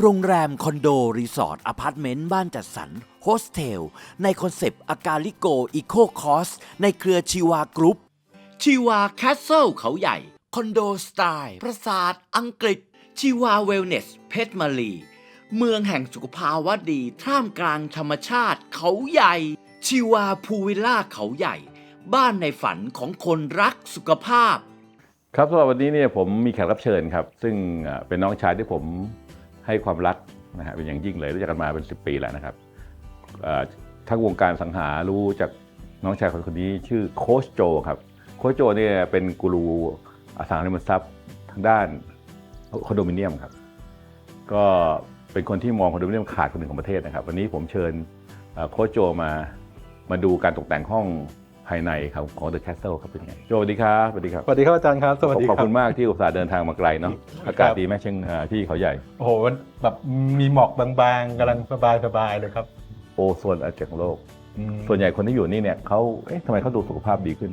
โรงแรม คอนโด รีสอร์ทอพาร์ตเมนต์ บ้านจัดสรรโฮสเทล ในคอนเซปต์ อากาลิโก อีโคคอส ในเครือชีวากรุ๊ปชีวาแคสเซิลเขาใหญ่ คอนโดสไตล์ ปราสาทอังกฤษ ชีวาเวลเนส เพชรมาลีเมืองแห่งสุขภาวะดี ท่ามกลางธรรมชาติเขาใหญ่ ชีวาพูวิลล่าเขาใหญ่ บ้านในฝันของคนรักสุขภาพ ครับสำหรับวันนี้เนี่ยผมมีแขกรับเชิญครับ ซึ่งเอ่อเป็นน้องชายที่ผม ให้ความรักนะฮะเป็นอย่างยิ่งเลยรู้จักกันมาเป็น 10 ปีแล้วนะครับทั้งวงการสังหารู้จากน้องชายคนคนนี้ชื่อโคชโจครับโคชโจเนี่ยเป็นกูรูอสังหาริมทรัพย์ทางด้านคอนโดมิเนียมครับ ก็เป็นคนที่มองคอนโดมิเนียมขาดคนหนึ่งของประเทศนะครับ วันนี้ผมเชิญโคชโจมามาดูการตกแต่งห้อง ภายในครับของ The Castle ครับเป็นไงโจสวัสดีครับสวัสดีครับสวัสดีครับอาจารย์ครับสวัสดีขอบครัคุณมากที่อุตส่าห์เดินทางมาไกลเนาะอากาศดีไหมเชียงเอ่อที่เขาใหญ่โอ้โหมันแบบมีหมอกบางๆกำลังสบายๆเลยครับ โอโซนอาเจกโลกอืมส่วนใหญ่คนที่อยู่นี่เนี่ยเขาเอ๊ะทำไมเขาดูสุขภาพดีขึ้น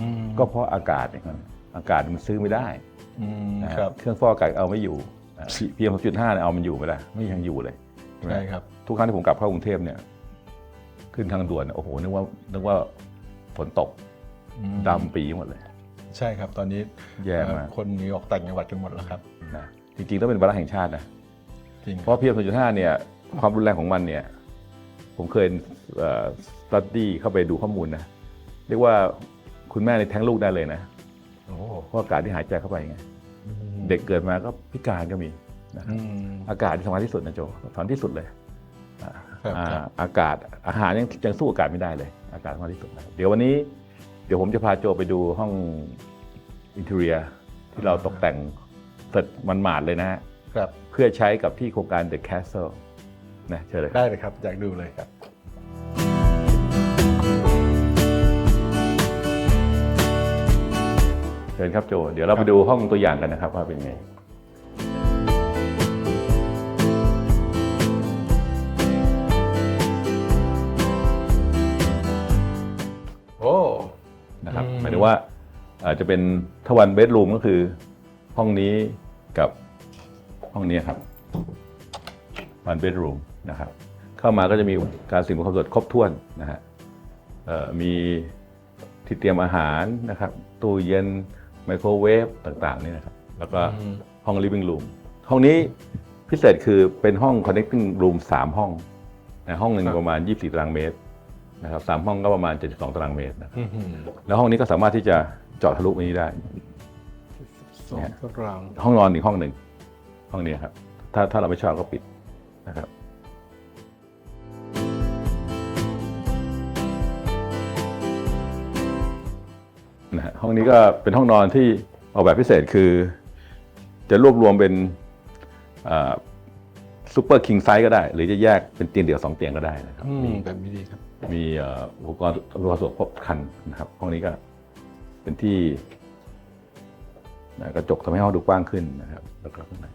อืมก็เพราะอากาศเนี่ยครับอากาศมันซื้อไม่ได้อืมนะฮะครับเครื่องฟอกอากาศเอาไม่อยู่พีเอ็มจุดห้าเนี่ยเอามันอยู่ไม่ได้ไม่ยังอยู่เลยใช่ไหมใช่ครับทุกครั้งที่ผมกลับเข้ากรุงเทพเนี่ยขึ้นทางด่วนเนี่ยโอ้โหนึกว่านึกว่า ฝนตกอืมดำปีหมดเลยใช่ครับ ตอนนี้แย่มากเอ่อคนหนีออกต่างจังหวัดกันหมดแล้วครับนะจริงๆต้องเป็นวาระแห่งชาตินะจริงเพราะพีเอ็มจุดห้าเนี่ยความรุนแรงของมันเนี่ย ผมเคยสตัดดี้เข้าไปดูข้อมูลนะเรียกว่าคุณแม่ในแท้งลูกได้เลยนะโอ้เพราะอากาศที่หายใจเข้าไปไงเด็กเกิดมาก็พิการก็มีนะครับอืมอากาศที่สำคัญที่สุดนะโจสำคัญที่สุดเลยอ่าครับอ่าครับอากาศอาหารยังยังสู้อากาศไม่ได้เลย อากาศสำคัญที่สุดนะครับเดี๋ยววันนี้เดี๋ยวผมจะพาโจไปดูห้องอินเท i รียที่เราตกแต่งเสร็จมันหมาดๆเลยนะฮะครับเพื่อใช้กับที่โครงการ The Castle นะเชิญเลยครับ ได้เลยครับ อยากดูเลยครับ เชิญครับโจ เดี๋ยวเราไปดูห้องตัวอย่างกันนะครับว่าเป็นไง อาจจะเป็นทวันเบดรูมก็คือห้องนี้กับห้องนี้ครับวันเบดรูมนะครับ เข้ามาก็จะมีการสิ่งความสะดวกครบถ้วนนะฮะเอ่อมีที่เตรียมอาหารนะครับ ตู้เย็นไมโครเวฟต่างๆนี่นะครับ แล้วก็อืมห้อง living room ห้องนี้พิเศษคือเป็นห้อง connecting room 3 ห้องนะห้องหนึ่งประมาณ 24ตารางเมตร นะครับสามห้องก็ประมาณ 72 ตารางเมตรนะครับอื้อหือแล้วห้องนี้ก็สามารถที่จะเจาะทะลุไปนี้ได้ สองตารางห้องนอนอีกห้องหนึ่งห้องนี้ครับ ถ้าถ้าเราไม่ชอบก็ปิดนะครับนะฮะห้องนี้ก็เป็นห้องนอนที่ออกแบบพิเศษคือ จะรวบรวมเป็นซูเปอร์คิงไซส์ก็ได้ หรือจะแยกเป็นเตียงเดี่ยวสองเตียงก็ได้นะครับอืมมีแบบนี้ดีครับ มีเอ่ออุปกรณ์อำนวยความสะดวกครบครันนะครับ ห้องนี้ก็เป็นที่นะกระจกทำให้ห้องดูกว้างขึ้นนะครับ แล้วก็ข้างใน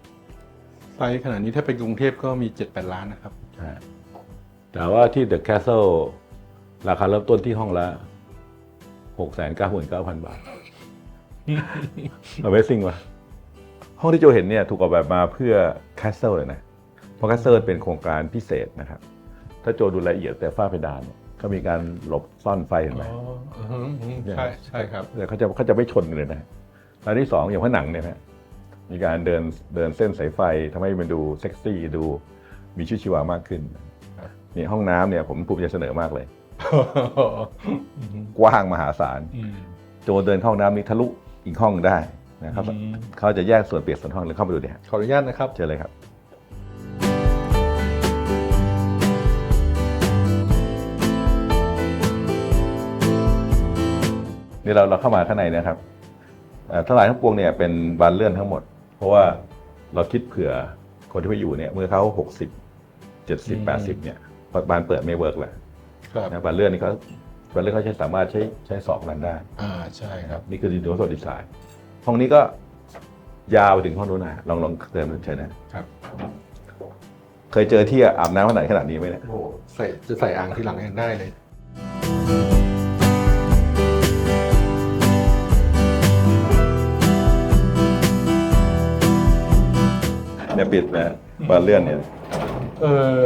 ไซส์ขนาดนี้ถ้าเป็นกรุงเทพก็มี7-8ล้านนะครับใช่แต่ว่าที่ The Castle ราคาเริ่มต้นที่ห้องละหกแสนเก้าหมื่นเก้าพันบาท Amazing ว่ะห้องที่โจเห็นเนี่ยถูกออกแบบมาเพื่อ Castle เลยนะ เพราะ Castle เป็นโครงการพิเศษนะครับ ถ้าโจดูรายละเอียดแต่ฝ้าเพดานเนี่ยก็มีการหลบซ่อนไฟเห็นไหมอ๋ออือหืออือหือใช่ใช่ครับแต่เขาจะเขาจะไม่ชนกันเลยนะรายที่สองอย่างผนังเนี่ยนะมีการเดินเดินเส้นสายไฟทำให้มันดูเซ็กซี่ดูมีชีวิตชีวามากขึ้นนี่ห้องน้ำเนี่ยผมภูมิใจเสนอมากเลย กว้างมหาศาลอืมโจเดินเข้าห้องน้ำนี้ทะลุอีกห้องได้นะครับอืมเขาจะแยกส่วนเปียกส่วนห้องเลยเข้าไปดูดิฮะขออนุญาตนะครับเชิญเลยครับ นี่เราเราเข้ามาข้างในนะครับเอ่อทั้งหลายทั้งปวงเนี่ยเป็นบานเลื่อนทั้งหมด เพราะว่าเราคิดเผื่อคนที่ไปอยู่เนี่ยเมื่อเขาหกสิบเจ็ดสิบแปดสิบเนี่ยบานเปิดไม่เวิร์กแล้วครับนะบานเลื่อนนี่เขาบานเลื่อนเขาใช้สามารถใช้ใช้สองกันได้อ่าใช่ครับนี่คือดีโดโซดีไซน์ห้องนี้ก็ยาวไปถึงห้องนู้นนะลองลองเดินเชิญนะครับ เคยเจอที่อาบน้ำขนาดขนาดนี้ไหมเนี่ยโอ้โหใส่จะใส่อ่างทีหลังยังได้เลย ปิดนะบานเลื่อนเนี่ย เออ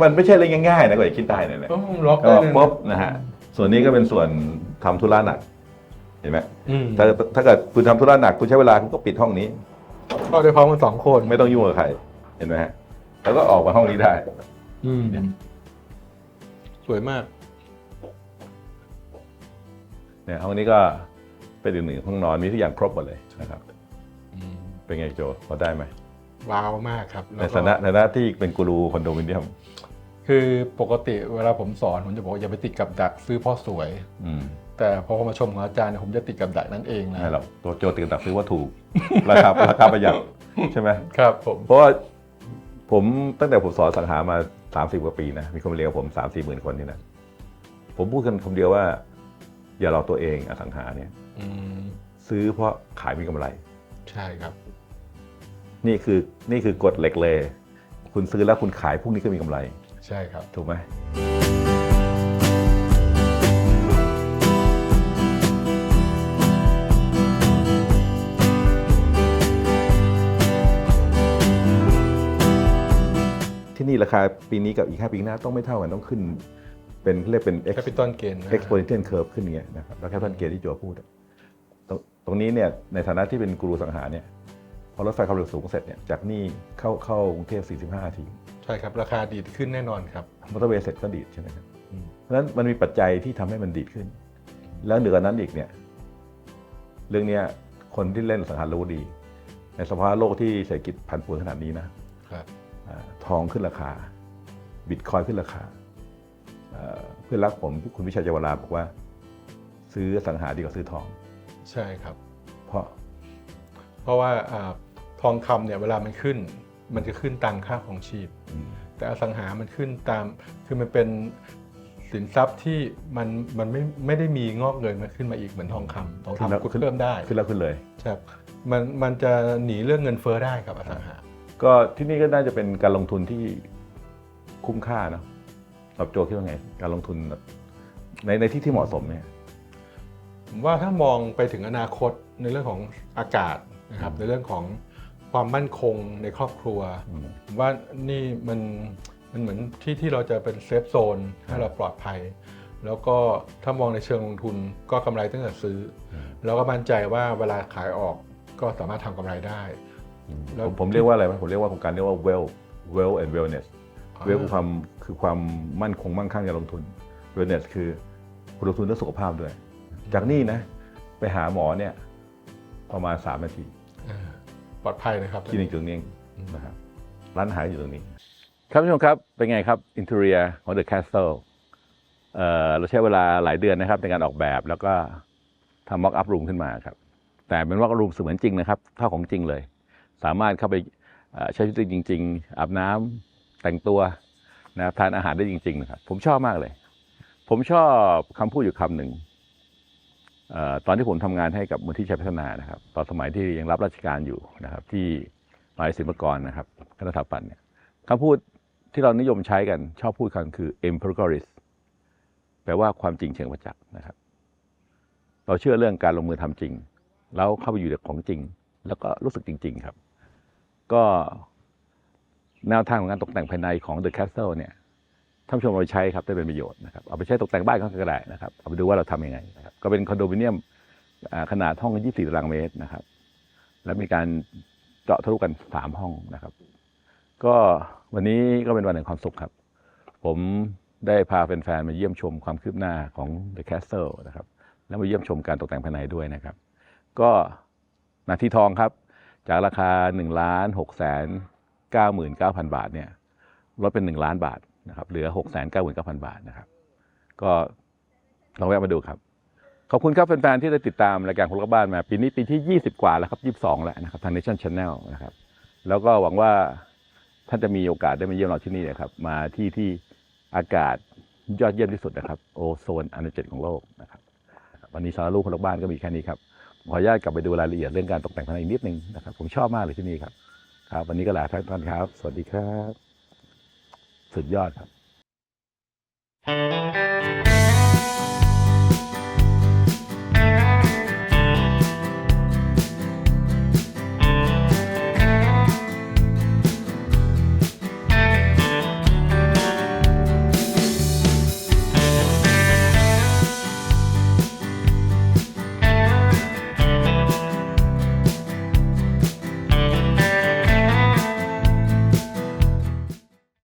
มันไม่ใช่เรื่องง่ายๆนะกว่าจะคิดได้เนี่ยแหละต้องล็อกก็ได้เลยนะปุ๊บนะฮะส่วนนี้ก็เป็นส่วนทำธุระหนัก เห็นไหมอืมถ้าถ้าเกิดคุณทำธุระหนักคุณใช้เวลาคุณก็ปิดห้องนี้เข้าได้พร้อมกันสองคนไม่ต้องยุ่งกับใคร เห็นไหมฮะแล้วก็ออกมาห้องนี้ได้ อืมสวยมาก เนี่ยห้องนี้ก็เป็นอีกหนึ่งห้องนอนมีทุกอย่างครบหมดเลยนะครับอืมเป็นไงโจพอได้ไหม ว้าวมากครับในแล้วก็ฐานะฐานะที่เป็นกูรูคอนโดมิเนียม คือปกติเวลาผมสอนผมจะบอกว่าอย่าไปติดกับดักซื้อเพ่อสวยอืมแต่พอมาชมของอาจารย์เนี่ยผมจะติดกับดักนั่นเองนะไม่หรอกตัวโจตื่นตักซื้อว่าถูกราคาราคาประหยัดใช่ไหมครับผมเพราะว่าผมตั้งแต่ผมสอนสังหามาสามสิบกว่าปีนะ มีคนมาเรียนกับผมสามสี่หมื่นคนนี่นะผมพูดกันคำเดียวว่า อย่าหลอกตัวเองอสังหาเนี่ยอืมซื้อเพราะขายมีกำไร ใช่ครับ นี่คือนี่คือกฎเหล็กเลย คุณซื้อแล้วคุณขายพรุ่งนี้ก็มีกำไร ใช่ครับ ถูกไหมที่นี่ราคาปีนี้กับอีก 5 ปีข้างหน้าต้องไม่เท่ากันต้องขึ้น เป็นเรียกเป็นแคปิตอลเกน exponential curve ขึ้นอย่างเงี้ยนะครับแล้วแค่ท่านเกียรติที่โจพูดอะตรงตรงนี้เนี่ยในฐานะที่เป็นกูรูสังหารเนี่ยพ อรถไฟความเร็วสูงเสร็จเนี่ยจากนี่เข้าเข้ากรุงเทพ45นาทีใช่ครับราคาดีดขึ้นแน่นอนครับมอเตอร์เวย์เสร็จก็ดีดใช่ไหมครับอืมเพราะฉะนั้นมันมีปัจจัยที่ทำให้มันดีดขึ้น แล้วเหนือกว่านั้นอีกเนี่ยเรื่องเนี้ยคนที่เล่นอสังหารรู้ดี ในสภาวะโลกที่เศรษฐกิจผันผวนขนาดนี้นะครับอ่าทองขึ้นราคา บิตคอยขึ้นราคาเอ่อเพื่อนรักผมคุณวิชัยเจวราบอกว่า ซื้ออสังหาดีกว่าซื้อทอง ใช่ครับ เพราะ เพราะว่าอา ทองคำเนี่ยเวลามันขึ้น มันจะขึ้นตามค่าของชีพอืมแต่อสังหามันขึ้นตาม คือมันเป็นสินทรัพย์ที่มันมันไม่ไม่ได้มีงอกเงินมาขึ้นมาอีกเหมือนทองคำทองขึ้นแล้วคำขุดเพิ่มได้ขึ้นแล้วขึ้นเลยครับมันมันจะหนีเรื่องเงินเฟ้อได้ครับอสังหา ก็ที่นี่ก็น่าจะเป็นการลงทุนที่คุ้มค่าเนาะสำหรับโจคิดว่าไง การลงทุนแบบในในที่ที่เหมาะสมเนี่ยผมว่าถ้ามองไปถึงอนาคตในเรื่องของอากาศนะครับอืมในเรื่องของ ความมั่นคงในครอบครัวอืมผมว่านี่มันมันเหมือนที่ที่เราจะเป็นเซฟโซนให้เราปลอดภัย แล้วก็ถ้ามองในเชิงลงทุนก็กำไรตั้งแต่ซื้ออแล้วก็มั่นใจว่าเวลาขายออกก็สามารถทำกำไรได้แล้วผมผมเรียกว่าอะไรไหมผมเรียกว่าโครงการเรียกว่า well well and wellness well คือความคือความมั่นคงมั่งคั่งการลงทุน wellness คือคุณลงทุนเรื่องสุขภาพด้วย จากนี่นะ ไปหาหมอเนี่ยประมาณ 3 นาทีอ่า ปลอดภัยนะครับคลินิกตรงนี้เองนะครับร้านอาหารอยู่ตรงนี้ ครับผู้ชมครับ เป็นไงครับอินเท r รียของ The Castle เอ่อเราใช้เวลาหลายเดือนนะครับในการออกแบบแล้วก็ทำม็อกอัพรูมขึ้นมาครับ แต่เป็นม็อกอัพรูมเสมือนจริงนะครับ เท่าของจริงเลย สามารถเข้าไปเอ่อใช้ชีวิตจริง ๆ อาบน้ำแต่งตัวนะครับทานอาหารได้จริง ๆ นะครับ ผมชอบมากเลย ผมชอบคำพูดอยู่คำหนึ่งเอ่อ ตอนที่ผมทำงานให้กับมูลที่ชัยพัฒนานะครับ ตอนสมัยที่ยังรับราชการอยู่นะครับ ที่มหาวิทยาลัยศิลปากรนะครับคณะสถาปัตย์เนี่ยคำพูดที่เรานิยมใช้กันชอบพูดกันคือ empiricalist แปลว่าความจริงเชิงประจักษ์นะครับ เราเชื่อเรื่องการลงมือทำจริง แล้วเข้าไปอยู่ในของจริง แล้วก็รู้สึกจริง ๆ ครับ ก็แนวทางของการตกแต่งภายในของ The Castle เนี่ย ท่านผู้ชมเอาไปใช้ครับได้เป็นประโยชน์นะครับเอาไปใช้ตกแต่งบ้านก็ได้นะครับเอาไปดูว่าเราทำยังไงนะครับก็เป็นคอนโดมิเนียมขนาดห้อง24ตารางเมตรนะครับ และมีการเจาะทะลุกัน3ห้องนะครับ ก็วันนี้ก็เป็นวันแห่งความสุขครับ ผมได้พาแฟนๆมาเยี่ยมชมความคืบหน้าของ The Castle นะครับ แล้วมาเยี่ยมชมการตกแต่งภายในด้วยนะครับ ก็นาทีทองครับ จากราคา1ล้าน6แสน99,000 บาทเนี่ยลดเป็น 1 ล้านบาท นะครับเหลือ 6,99,000 บาทนะครับ ก็ลองแวะมาดูครับ ขอบคุณครับแฟนๆที่ได้ติดตามรายการคนรักบ้านมาปีนี้ปีที่ 20 กว่าแล้วครับ 22 แล้วนะครับทาง Nation Channel นะครับ แล้วก็หวังว่าท่านจะมีโอกาสได้มาเยี่ยมเราที่นี่นะครับ มาที่ที่อากาศยอดเยี่ยมที่สุดนะครับ โอโซนอันดับเจ็ดของโลกนะครับวันนี้สารลูกคนรักบ้านก็มีแค่นี้ครับขออนุญาตกลับไปดูรายละเอียดเรื่องการตกแต่งภายในอีกนิดนึงนะครับ ผมชอบมากเลยที่นี่ครับ ครับ วันนี้ก็ลาท่านครับ สวัสดีครับ สุดยอดครับ